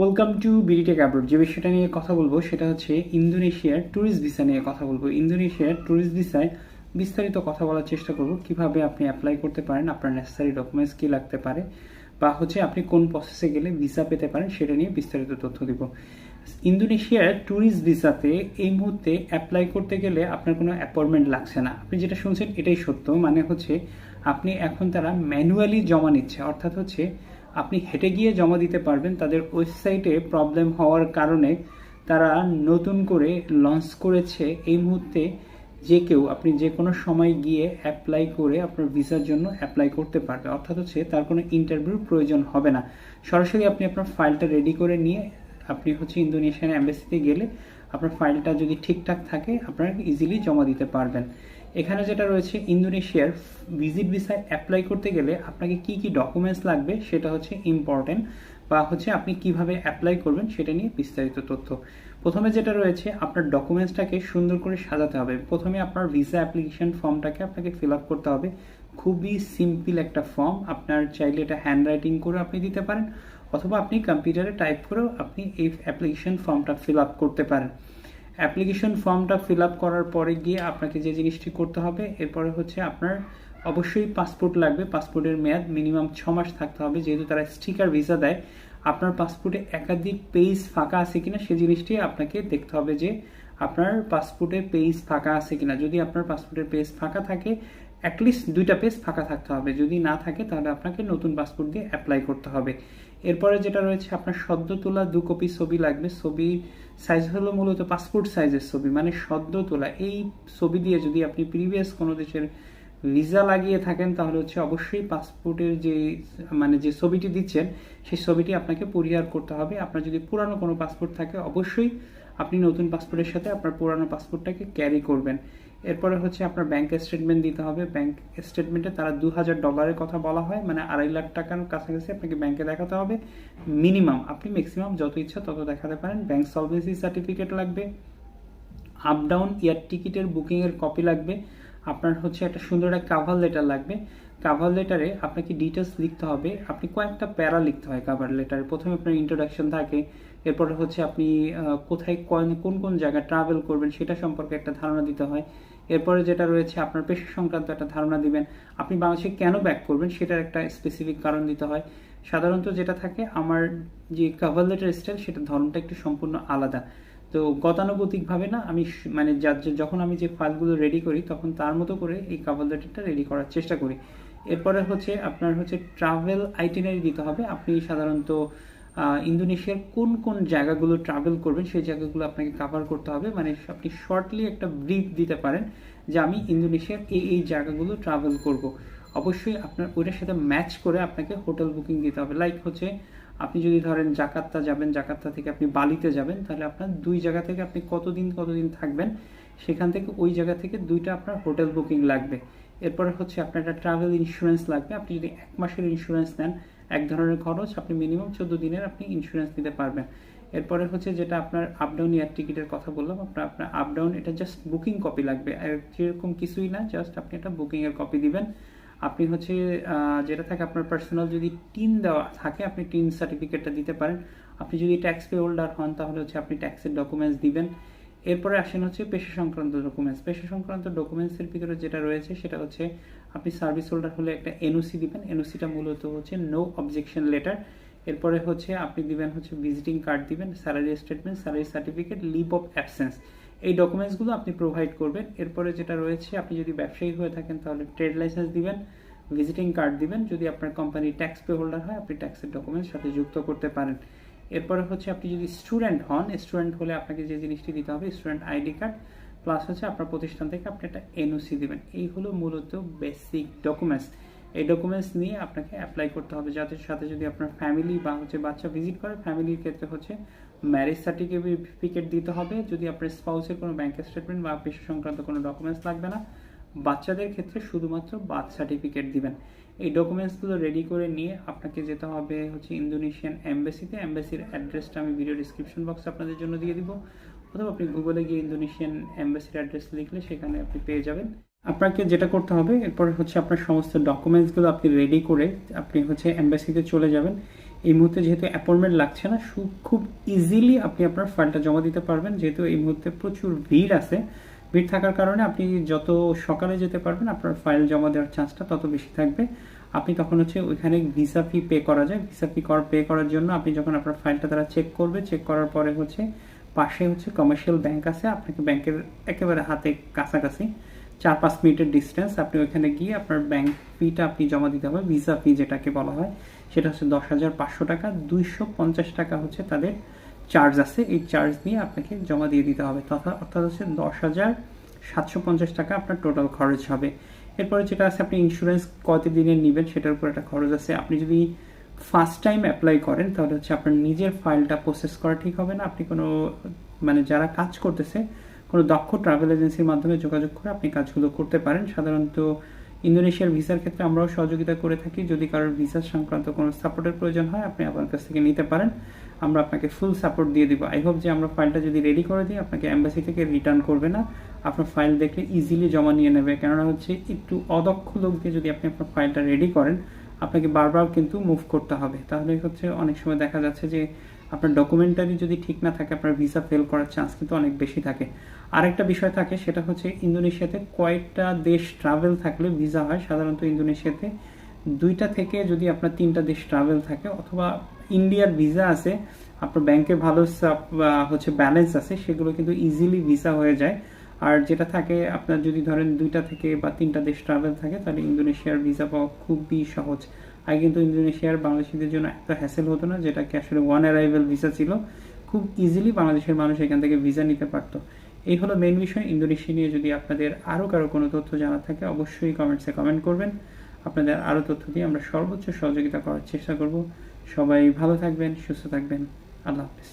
Welcome to BDTech abroad যে বিষয়টা নিয়ে কথা বলব সেটা হচ্ছে ইন্দোনেশিয়ার ট্যুরিস্ট ভিসা নিয়ে কথা বলব। ইন্দোনেশিয়ার ট্যুরিস্ট ভিসায় বিস্তারিত কথা বলার চেষ্টা করব। কীভাবে আপনি অ্যাপ্লাই করতে পারেন, আপনার নেসেসারি ডকুমেন্টস কী লাগতে পারে, বা হচ্ছে আপনি কোন প্রসেসে গেলে ভিসা পেতে পারেন সেটা নিয়ে বিস্তারিত তথ্য দিব। ইন্দোনেশিয়ার ট্যুরিস্ট ভিসাতে এই মুহূর্তে অ্যাপ্লাই করতে গেলে আপনার কোনো অ্যাপয়েন্টমেন্ট লাগছে না। আপনি যেটা শুনছেন এটাই সত্য। মানে হচ্ছে আপনি এখন তারা ম্যানুয়ালি জমা নিচ্ছে। অর্থাৎ হচ্ছে আপনি হেঁটে গিয়ে জমা দিতে পারবেন। তাদের ওয়েবসাইটে প্রবলেম হওয়ার কারণে তারা নতুন করে লঞ্চ করেছে। এই মুহূর্তে যে কেউ, আপনি যে কোনো সময় গিয়ে অ্যাপ্লাই করে আপনার ভিসার জন্য অ্যাপ্লাই করতে পারবে। অর্থাৎ হচ্ছে তার কোনো ইন্টারভিউর প্রয়োজন হবে না। সরাসরি আপনি আপনার ফাইলটা রেডি করে নিয়ে আপনি হচ্ছে ইন্দোনেশিয়ান অ্যাম্বাসিতে গেলে আপনার ফাইলটা যদি ঠিকঠাক থাকে, আপনারা ইজিলি জমা দিতে পারবেন। এখানে যেটা রয়েছে, ইন্দোনেশিয়ার ভিজিট ভিসায় অ্যাপ্লাই করতে গেলে আপনাকে কি কি ডকুমেন্টস লাগবে সেটা হচ্ছে ইম্পর্টেন্ট বা হচ্ছে আপনি কীভাবে অ্যাপ্লাই করবেন সেটা নিয়ে বিস্তারিত তথ্য। প্রথমে যেটা রয়েছে, আপনার ডকুমেন্টসটাকে সুন্দর করে সাজাতে হবে। প্রথমে আপনার ভিসা অ্যাপ্লিকেশন ফর্মটাকে আপনাকে ফিল আপ করতে হবে। খুবই সিম্পল একটা ফর্ম আপনার চাইলে এটা হ্যান্ড রাইটিং করে আপনি দিতে পারেন, অথবা আপনি কম্পিউটারে টাইপ করেও আপনি এই অ্যাপ্লিকেশন ফর্মটা ফিল আপ করতে পারেন। অ্যাপ্লিকেশন ফর্মটা ফিল আপ করার পরে গিয়ে আপনাকে যে জিনিসটি করতে হবে, এরপরে হচ্ছে আপনার অবশ্যই পাসপোর্ট লাগবে। পাসপোর্টের মেয়াদ মিনিমাম ছ মাস থাকতে হবে। যেহেতু তারা স্টিকার ভিসা দেয়, আপনার পাসপোর্টে একাধিক পেজ ফাঁকা আছে কিনা সে জিনিসটি আপনাকে দেখতে হবে যে আপনার পাসপোর্টে পেজ ফাঁকা আছে কিনা। যদি আপনার পাসপোর্টের পেজ ফাঁকা থাকে অ্যাটলিস্ট দুইটা পেজ ফাঁকা থাকতে হবে। যদি না থাকে, তাহলে আপনাকে নতুন পাসপোর্ট দিয়ে অ্যাপ্লাই করতে হবে। এরপরে যেটা রয়েছে, আপনার সদ্য তোলা দু কপি ছবি লাগবে। ছবি সাইজ হলো মূলত পাসপোর্ট সাইজের ছবি মানে সদ্য তোলা। এই ছবি দিয়ে যদি আপনি প্রিভিয়াস কোনো দেশের ভিসা লাগিয়ে থাকেন, তাহলে হচ্ছে অবশ্যই পাসপোর্টের যে মানে যে ছবিটি দিচ্ছেন, সেই ছবিটি আপনাকে পরিহার করতে হবে। আপনার যদি পুরানো কোনো পাসপোর্ট থাকে, অবশ্যই আপনি নতুন পাসপোর্টের সাথে আপনার পুরানো পাসপোর্টটাকে ক্যারি করবেন। এরপরে হচ্ছে আপনার ব্যাংক স্টেটমেন্ট দিতে হবে। ব্যাংক স্টেটমেন্টে তারা দু হাজার ডলারের কথা বলা হয় মানে আড়াই লাখ টাকার কাছাকাছি আপনাকে ব্যাংকে দেখাতে হবে। মিনিমাম আপনি ম্যাক্সিমাম যত ইচ্ছা তত দেখাতে পারেন। ব্যাংক সলভেন্সি সার্টিফিকেট লাগবে। আপ ডাউন এয়ার টিকিটের বুকিংয়ের কপি লাগবে। আপনার হচ্ছে একটা সুন্দর একটা কাভার লেটার লাগবে। কাভার লেটারে আপনাকে ডিটেলস লিখতে হবে। আপনি কয়েকটা প্যারা লিখতে হয় কাভার লেটারে প্রথমে আপনার ইন্ট্রোডাকশন থাকে। এরপরে হচ্ছে আপনি কোথায় কোন কোন কোন জায়গায় ট্রাভেল করবেন সেটা সম্পর্কে একটা ধারণা দিতে হয়। এরপরে যেটা রয়েছে, আপনার পেশা সংক্রান্ত একটা ধারণা দিবেন। আপনি বাংলাদেশে কেন ব্যাক করবেন সেটার একটা স্পেসিফিক কারণ দিতে হয়। সাধারণত যেটা থাকে, আমার যে কাভার লেটার স্টাইল সেটার ধরনটা একটু সম্পূর্ণ আলাদা। তো গতানুগতিকভাবে না, আমি মানে যখন আমি যে ফাইলগুলো রেডি করি, তখন তার মতো করে এই কাভার লেটারটা রেডি করার চেষ্টা করি। এরপরে হচ্ছে, আপনার হচ্ছে ট্রাভেল আইটিনারি দিতে হবে। আপনি সাধারণত ইন্দোনেশিয়ার কোন কোন জায়গাগুলো ট্রাভেল করবেন, সেই জায়গাগুলো আপনাকে কাভার করতে হবে। মানে আপনি শর্টলি একটা ব্রিফ দিতে পারেন যে আমি ইন্দোনেশিয়ার এই এই জায়গাগুলো ট্রাভেল করব। অবশ্যই আপনার ওইটার সাথে ম্যাচ করে আপনাকে হোটেল বুকিং দিতে হবে। লাইক হচ্ছে আপনি যদি ধরেন জাকার্তা যাবেন, জাকার্তা থেকে আপনি বালিতে যাবেন, তাহলে আপনার দুই জায়গা থেকে আপনি কতদিন কতদিন থাকবেন, সেখান থেকে ওই জায়গা থেকে দুইটা আপনার হোটেল বুকিং লাগবে। এরপরে হচ্ছে আপনার একটা ট্রাভেল ইন্স্যুরেন্স লাগবে। আপনি যদি এক মাসের ইন্স্যুরেন্স নেন এক ধরনের খরচ আপনি মিনিমাম চোদ্দ দিনের আপনি ইন্স্যুরেন্স নিতে পারবেন। এরপরে হচ্ছে যেটা আপনার আপ ডাউন এয়ার টিকিটের কথা বললাম, আপনার আপনার আপ ডাউন এটা জাস্ট বুকিং কপি লাগবে। আর যেরকম কিছুই না জাস্ট আপনি একটা বুকিংয়ের কপি দিবেন। আপনি হচ্ছে যেটা থাকে আপনার পার্সোনাল যদি টিন দেওয়া থাকে, আপনি টিন সার্টিফিকেটটা দিতে পারেন। আপনি যদি ট্যাক্স পে হোল্ডার হন, তাহলে হচ্ছে আপনি ট্যাক্সের ডকুমেন্টস দিবেন। এরপরে আসেন হচ্ছে পেশা সংক্রান্ত ডকুমেন্টস পেশা সংক্রান্ত ডকুমেন্টসের ভিতরে যেটা রয়েছে, সেটা হচ্ছে আপনি সার্ভিস হোল্ডার হলে একটা এনওসি দিবেন। এনওসিটা মূলত হচ্ছে নো অবজেকশন লেটার এরপরে হচ্ছে আপনি দিবেন হচ্ছে ভিজিটিং কার্ড দিবেন salary statement salary certificate leave of absence এই ডকুমেন্টসগুলো আপনি প্রোভাইড করবেন। এরপরে যেটা রয়েছে, আপনি যদি ব্যবসায়ী হয়ে থাকেন তাহলে ট্রেড লাইসেন্স দিবেন ভিজিটিং কার্ড দিবেন। যদি আপনার কোম্পানি ট্যাক্স পে হোল্ডার হয়, আপনি ট্যাক্সের ডকুমেন্টস সাথে যুক্ত করতে পারেন। এরপরে হচ্ছে আপনি যদি স্টুডেন্ট হন স্টুডেন্ট হলে আপনাকে যে জিনিসটি দিতে হবে স্টুডেন্ট আইডি কার্ড প্লাস হচ্ছে আপনার প্রতিষ্ঠান থেকে আপনি একটা এনওসি দেবেন। এই হলো মূলত বেসিক ডকুমেন্টস এই ডকুমেন্টস নিয়ে আপনাকে অ্যাপ্লাই করতে হবে। যাদের সাথে যদি আপনার ফ্যামিলি বা হচ্ছে বাচ্চা ভিজিট করে ফ্যামিলির ক্ষেত্রে হচ্ছে ম্যারেজ সার্টিফিকেট দিতে হবে। যদি আপনার স্পাউসের কোনো ব্যাংক স্টেটমেন্ট বা পেশা সংক্রান্ত কোনো ডকুমেন্টস লাগবে না, বাচ্চাদের ক্ষেত্রে শুধুমাত্র বার্থ সার্টিফিকেট দিবেন। এই ডকুমেন্টসগুলো রেডি করে নিয়ে আপনাকে যেতে হবে হচ্ছে ইন্দোনেশিয়ান এম্বাসিতে এম্বাসির অ্যাড্রেসটা আমি ভিডিও ডিসক্রিপশন বক্সে আপনাদের জন্য দিয়ে দিব। অথবা আপনি গুগলে গিয়ে ইন্দোনেশিয়ান এম্বাসির অ্যাড্রেস লিখলে সেখানে আপনি পেয়ে যাবেন। আপনাকে যেটা করতে হবে, এরপর হচ্ছে আপনার সমস্ত ডকুমেন্টসগুলো আপনি রেডি করে আপনি হচ্ছে এম্বাসিতে চলে যাবেন। এই মুহূর্তে যেহেতু অ্যাপয়েন্টমেন্ট লাগছে না খুব ইজিলি আপনি আপনার ফাইলটা জমা দিতে পারবেন। যেহেতু এই মুহূর্তে প্রচুর ভিড় আছে, ভিড় থাকার কারণে আপনি যত সকালে যেতে পারবেন, আপনার ফাইল জমা দেওয়ার চান্সটা তত বেশি থাকবে। আপনি তখন হচ্ছে ওইখানে ভিসা ফি পে করা যায়। ভিসা ফি কর পে করার জন্য আপনি যখন আপনার ফাইলটা তারা চেক করবে চেক করার পরে হচ্ছে পাশে হচ্ছে কমার্শিয়াল ব্যাংক আছে। আপনাকে ব্যাংকের একেবারে হাতে কাছাকাছি, চার পাঁচ মিনিটের ডিস্টেন্স আপনি ওইখানে গিয়ে আপনার ব্যাংক ফিটা আপনি জমা দিতে হবে ভিসা ফি যেটাকে বলা হয়। সেটা হচ্ছে দশ হাজার পাঁচশো টাকা। দুইশো পঞ্চাশ টাকা হচ্ছে তাদের চার্জ আছে। এই চার্জ নিয়ে আপনাকে জমা দিয়ে দিতে হবে। তথা অর্থাৎ হচ্ছে দশ হাজার সাতশো পঞ্চাশ টাকা আপনার টোটাল খরচ হবে। এরপরে যেটা আছে, আপনি ইন্স্যুরেন্স কত দিনের নেবেন সেটার উপর একটা খরচ আছে। আপনি যদি ফার্স্ট টাইম অ্যাপ্লাই করেন, তাহলে হচ্ছে আপনার নিজের ফাইলটা প্রসেস করা ঠিক হবে না। আপনি কোনো মানে যারা কাজ করতেছে, কোনো দক্ষ ট্রাভেল এজেন্সির মাধ্যমে যোগাযোগ করে আপনি কাজগুলো করতে পারেন। সাধারণত ইন্দোনেশিয়ার ভিসার ক্ষেত্রে আমরাও সহযোগিতা করে থাকি। যদি কারোর ভিসা সংক্রান্ত কোনো সাপোর্টের প্রয়োজন হয়, আপনি আমার কাছ থেকে নিতে পারেন। আমরা আপনাকে ফুল সাপোর্ট দিয়ে দিব। আই হোপ যে আমরা ফাইলটা যদি রেডি করে দিই, আপনাকে অ্যাম্বাসি থেকে রিটার্ন করবে না। আপনার ফাইল দেখলে ইজিলি জমা নিয়ে নেবে। কেননা হচ্ছে একটু অদক্ষ লোক দিয়ে যদি আপনি আপনার ফাইলটা রেডি করেন আপনাকে বারবার কিন্তু মুভ করতে হবে। তাহলে হচ্ছে অনেক সময় দেখা যাচ্ছে যে আপনার ডকুমেন্টারি যদি ঠিক না থাকে, আপনার ভিসা ফেল করার চান্স কিন্তু অনেক বেশি থাকে। আরেকটা বিষয় থাকে, সেটা হচ্ছে ইন্দোনেশিয়াতে কয়েকটা দেশ ট্রাভেল থাকলে ভিসা হয়। সাধারণত ইন্দোনেশিয়াতে দুইটা থেকে যদি আপনার তিনটা দেশ ট্রাভেল থাকে, অথবা ইন্ডিয়ার ভিসা আছে, আপনার ব্যাংকে ভালো হচ্ছে ব্যালেন্স আছে, সেগুলো কিন্তু ইজিলি ভিসা হয়ে যায়। আর যেটা থাকে, আপনার যদি ধরেন দুইটা থেকে বা তিনটা দেশ ট্রাভেল থাকে, তাহলে ইন্দোনেশিয়ার ভিসা পাওয়া খুবই সহজ। আগে কিন্তু ইন্দোনেশিয়ার বাংলাদেশিদের জন্য এত হ্যাসেল হতো না, যেটাকে আসলে ওয়ান অ্যারাইভেল ভিসা ছিল। খুব ইজিলি বাংলাদেশের মানুষ এখান থেকে ভিসা নিতে পারতো। এই হলো মেন বিষয়। ইন্দোনেশিয়া নিয়ে যদি আপনাদের আরও কারও কোনো তথ্য জানা থাকে, অবশ্যই কমেন্টসে কমেন্ট করবেন। আপনাদের আরও তথ্য দিয়ে আমরা সর্বোচ্চ সহযোগিতা করার চেষ্টা করব। সবাই ভালো থাকবেন, সুস্থ থাকবেন। আল্লাহ হাফিজ।